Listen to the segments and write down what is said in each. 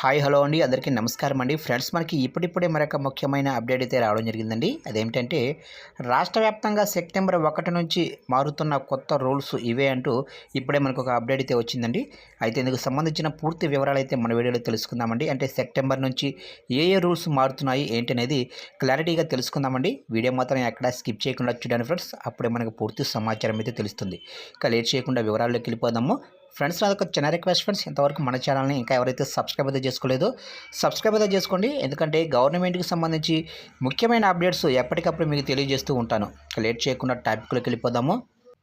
Hi hello అండి. అందరికీ నమస్కారం అండి. ఫ్రెండ్స్ మనకి ఇప్పుడిప్పుడే మరొక ముఖ్యమైన అప్డేట్ అయితే రావడం జరిగిందండి. అదేమిటంటే రాష్ట్ర వ్యాప్తంగా సెప్టెంబర్ ఒకటి నుంచి మారుతున్న కొత్త రూల్స్ ఇవే అంటూ ఇప్పుడే మనకు ఒక అప్డేట్ అయితే వచ్చిందండి. అయితే ఇందుకు సంబంధించిన పూర్తి వివరాలు అయితే మన వీడియోలో తెలుసుకుందామండి. అంటే సెప్టెంబర్ నుంచి ఏ ఏ రూల్స్ మారుతున్నాయి ఏంటి అనేది క్లారిటీగా తెలుసుకుందామండి. వీడియో మాత్రం ఎక్కడ స్కిప్ చేయకుండా చూడండి ఫ్రెండ్స్. అప్పుడే మనకు పూర్తి సమాచారం అయితే తెలుస్తుంది. ఇక లేట్ చేయకుండా వివరాల్లోకి వెళ్ళిపోదాము. ఫ్రెండ్స్ నాకు ఒక చిన్న రిక్వెస్ట్ ఫ్రెండ్స్ ఇంతవరకు మన ఛానల్ని ఇంకా ఎవరైతే సబ్స్క్రైబ్ అయితే చేసుకోలేదో సబ్స్క్రైబ్ అయితే చేసుకోండి. ఎందుకంటే గవర్నమెంట్కి సంబంధించి ముఖ్యమైన అప్డేట్స్ ఎప్పటికప్పుడు మీకు తెలియజేస్తూ ఉంటాను. లేట్ చేయకుండా టాపిక్లోకి వెళ్ళిపోదాము.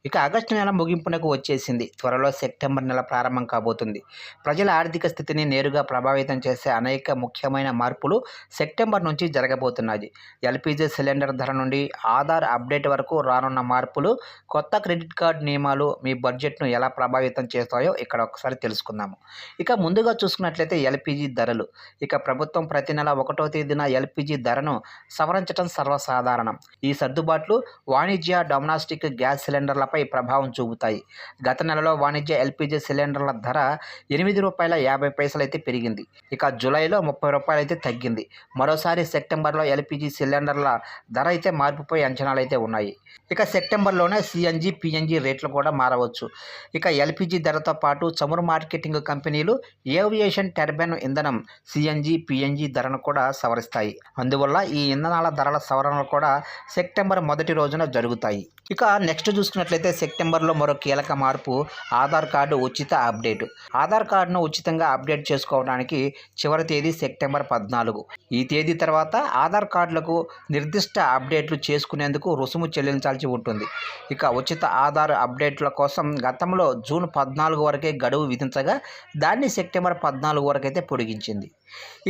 ఇక ఆగస్టు నెల ముగింపునకు వచ్చేసింది. త్వరలో సెప్టెంబర్ నెల ప్రారంభం కాబోతుంది. ప్రజల ఆర్థిక స్థితిని నేరుగా ప్రభావితం చేసే అనేక ముఖ్యమైన మార్పులు సెప్టెంబర్ నుంచి జరగబోతున్నాయి. ఎల్పిజి సిలిండర్ ధర నుండి ఆధార్ అప్డేట్ వరకు రానున్న మార్పులు కొత్త క్రెడిట్ కార్డ్ నియమాలు మీ బడ్జెట్ను ఎలా ప్రభావితం చేస్తాయో ఇక్కడ ఒకసారి తెలుసుకుందాము ఇక ముందుగా చూసుకున్నట్లయితే ఎల్పిజి ధరలు. ఇక ప్రభుత్వం ప్రతి నెల ఒకటో తేదీన ఎల్పిజి ధరను సవరించడం సర్వసాధారణం. ఈ సర్దుబాట్లు వాణిజ్య డొమెస్టిక్ గ్యాస్ సిలిండర్లపై ప్రభావం చూపుతాయి. గత నెలలో వాణిజ్య ఎల్పిజి సిలిండర్ల ధర ఎనిమిది రూపాయల యాభై పైసలైతే పెరిగింది. ఇక జూలైలో ముప్పై రూపాయలు అయితే తగ్గింది. మరోసారి సెప్టెంబర్లో ఎల్పిజి సిలిండర్ల ధర అయితే మార్పుపై అంచనాలు అయితే ఉన్నాయి. ఇక సెప్టెంబర్లోనే సిఎన్జి పిఎన్జి రేట్లు కూడా మారవచ్చు. ఇక ఎల్పిజి ధరతో పాటు చమురు మార్కెటింగ్ కంపెనీలు ఏవియేషన్ టర్బైన్ ఇంధనం సిఎన్జి పిఎన్జి ధరను కూడా సవరిస్తాయి. అందువల్ల ఈ ఇంధనాల ధరల సవరణలు కూడా సెప్టెంబర్ మొదటి రోజున జరుగుతాయి. ఇక నెక్స్ట్ చూసుకున్నట్లయితే సెప్టెంబర్లో మరో కీలక మార్పు ఆధార్ కార్డు ఉచిత అప్డేట్. ఆధార్ కార్డును ఉచితంగా అప్డేట్ చేసుకోవడానికి చివరి తేదీ సెప్టెంబర్ పద్నాలుగు. ఈ తేదీ తర్వాత ఆధార్ కార్డులకు నిర్దిష్ట అప్డేట్లు చేసుకునేందుకు రుసుము చెల్లించాల్సి ఉంటుంది. ఇక ఉచిత ఆధార్ అప్డేట్ల కోసం గతంలో జూన్ పద్నాలుగు వరకే గడువు విధించగా దాన్ని సెప్టెంబర్ పద్నాలుగు వరకు అయితే పొడిగించింది.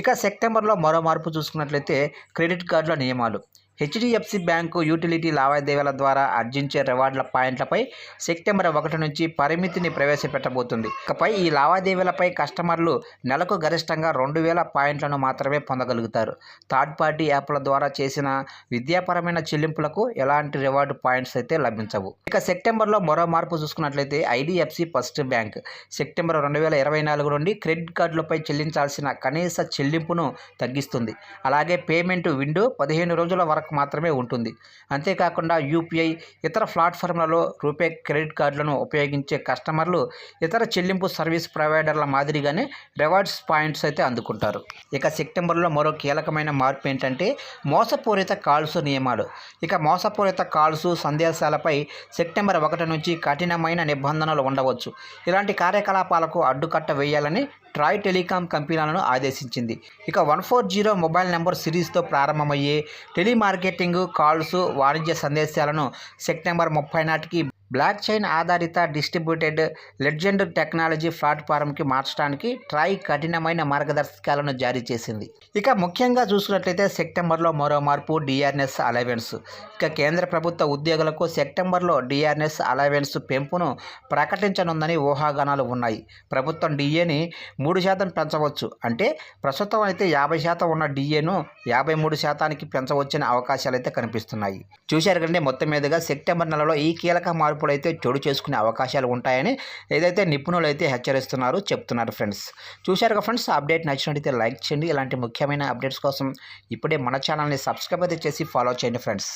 ఇక సెప్టెంబర్లో మరో మార్పు చూసుకున్నట్లయితే క్రెడిట్ కార్డుల నియమాలు. హెచ్డిఎఫ్సి బ్యాంకు యూటిలిటీ లావాదేవీల ద్వారా ఆర్జించే రివార్డుల పాయింట్లపై సెప్టెంబర్ ఒకటి నుంచి పరిమితిని ప్రవేశపెట్టబోతుంది. ఇకపై ఈ లావాదేవీలపై కస్టమర్లు నెలకు గరిష్టంగా రెండు వేల పాయింట్లను మాత్రమే పొందగలుగుతారు. థర్డ్ పార్టీ యాప్ల ద్వారా చేసిన విద్యాపరమైన చెల్లింపులకు ఎలాంటి రివార్డు పాయింట్స్ అయితే లభించవు. ఇక సెప్టెంబర్లో మరో మార్పు చూసుకున్నట్లయితే ఐడిఎఫ్సి ఫస్ట్ బ్యాంక్. సెప్టెంబర్ రెండు వేల ఇరవై నాలుగు నుండి క్రెడిట్ కార్డులపై చెల్లించాల్సిన కనీస చెల్లింపును తగ్గిస్తుంది. అలాగే పేమెంట్ విండో పదిహేను రోజుల వరకు మాత్రమే ఉంటుంది. అంతేకాకుండా యూపీఐ ఇతర ప్లాట్ఫామ్లలో రూపే క్రెడిట్ కార్డులను ఉపయోగించే కస్టమర్లు ఇతర చెల్లింపు సర్వీస్ ప్రొవైడర్ల మాదిరిగానే రివార్డ్స్ పాయింట్స్ అయితే అందుకుంటారు. ఇక సెప్టెంబర్లో మరో కీలకమైన మార్పు ఏంటంటే మోసపూరిత కాల్స్ నియమాలు. ఇక మోసపూరిత కాల్స్ సందేశాలపై సెప్టెంబర్ ఒకటి నుంచి కఠినమైన నిబంధనలు ఉండవచ్చు. ఇలాంటి కార్యకలాపాలకు అడ్డుకట్ట వేయాలని ట్రాయ్ టెలికాం కంపెనీలను ఆదేశించింది. ఇక one four zero mobile number సిరీస్తో ప్రారంభమయ్యే టెలిమార్కెటింగ్ కాల్స్ వాణిజ్య సందేశాలను సెప్టెంబర్ ముప్పై నాటికి బ్లాక్ చైన్ ఆధారిత డిస్ట్రిబ్యూటెడ్ లెడ్జెండ్ టెక్నాలజీ ప్లాట్ఫారంకి మార్చడానికి ట్రాయ్ కఠినమైన మార్గదర్శకాలను జారీ చేసింది. ఇక ముఖ్యంగా చూసుకున్నట్లయితే సెప్టెంబర్లో మరో మార్పు డిఆర్ఎస్ అలవెన్స్ ఇక కేంద్ర ప్రభుత్వ ఉద్యోగులకు సెప్టెంబర్లో డిఆర్ఎస్ అలవెన్స్ పెంపును ప్రకటించనుందని ఊహాగానాలు ఉన్నాయి. ప్రభుత్వం డిఏని మూడు శాతం పెంచవచ్చు. అంటే ప్రస్తుతం అయితే యాభై శాతం ఉన్న డిఏను యాభై మూడు శాతానికి పెంచవచ్చనే అవకాశాలు అయితే కనిపిస్తున్నాయి. చూశారు కంటే మొత్తం మీదుగా సెప్టెంబర్ నెలలో ఈ కీలక మార్పులు అయితే చోటు చేసుకునే అవకాశాలు ఉంటాయని ఏదైతే నిపుణులు అయితే హెచ్చరిస్తున్నారు చెప్తున్నారు ఫ్రెండ్స్. చూశారు ఫ్రెండ్స్ అప్డేట్ నచ్చినట్టయితే లైక్ చేయండి. ఇలాంటి ముఖ్యమైన అప్డేట్స్ కోసం ఇప్పుడే మన ఛానల్ని సబ్స్క్రైబ్ అయితే చేసి ఫాలో చేయండి ఫ్రెండ్స్.